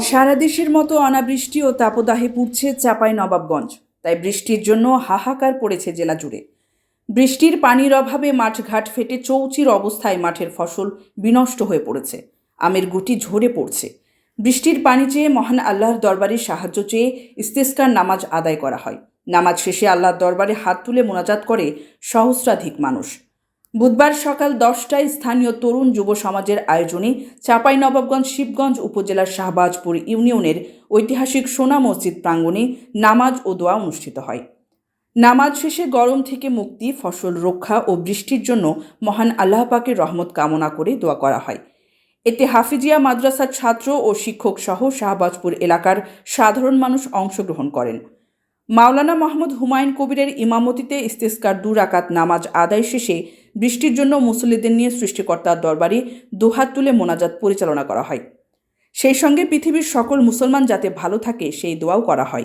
সারা দেশের মতো অনাবৃষ্টি ও তাপদাহে পুড়ছে চাপাই নবাবগঞ্জ। তাই বৃষ্টির জন্য হাহাকার পড়েছে জেলা জুড়ে। বৃষ্টির পানির অভাবে মাঠঘাট ফেটে চৌচির অবস্থায় মাঠের ফসল বিনষ্ট হয়ে পড়েছে। আমের গুটি ঝরে পড়ছে। বৃষ্টির পানি চেয়ে মহান আল্লাহর দরবারে সাহায্য চেয়ে ইস্তেস্কার নামাজ আদায় করা হয়। নামাজ শেষে আল্লাহর দরবারে হাত তুলে মোনাজাত করে সহস্রাধিক মানুষ। বুধবার সকাল দশটায় স্থানীয় তরুণ যুব সমাজের আয়োজনে চাঁপাইনবাবগঞ্জ শিবগঞ্জ উপজেলার শাহবাজপুর ইউনিয়নের ঐতিহাসিক সোনা মসজিদ প্রাঙ্গণে নামাজ ও দোয়া অনুষ্ঠিত হয়। নামাজ শেষে গরম থেকে মুক্তি, ফসল রক্ষা ও বৃষ্টির জন্য মহান আল্লাহ পাকের রহমত কামনা করে দোয়া করা হয়। এতে হাফিজিয়া মাদ্রাসার ছাত্র ও শিক্ষক সহ শাহবাজপুর এলাকার সাধারণ মানুষ অংশগ্রহণ করেন। মাওলানা মাহমুদ হুমায়ুন কবিরের ইমামতিতে ইস্তেস্কার দু রাকাত নামাজ আদায় শেষে বৃষ্টির জন্য মুসল্লিদের নিয়ে সৃষ্টিকর্তার দরবারে দোহাত তুলে মোনাজাত পরিচালনা করা হয়। সেই সঙ্গে পৃথিবীর সকল মুসলমান যাতে ভালো থাকে সেই দোয়াও করা হয়।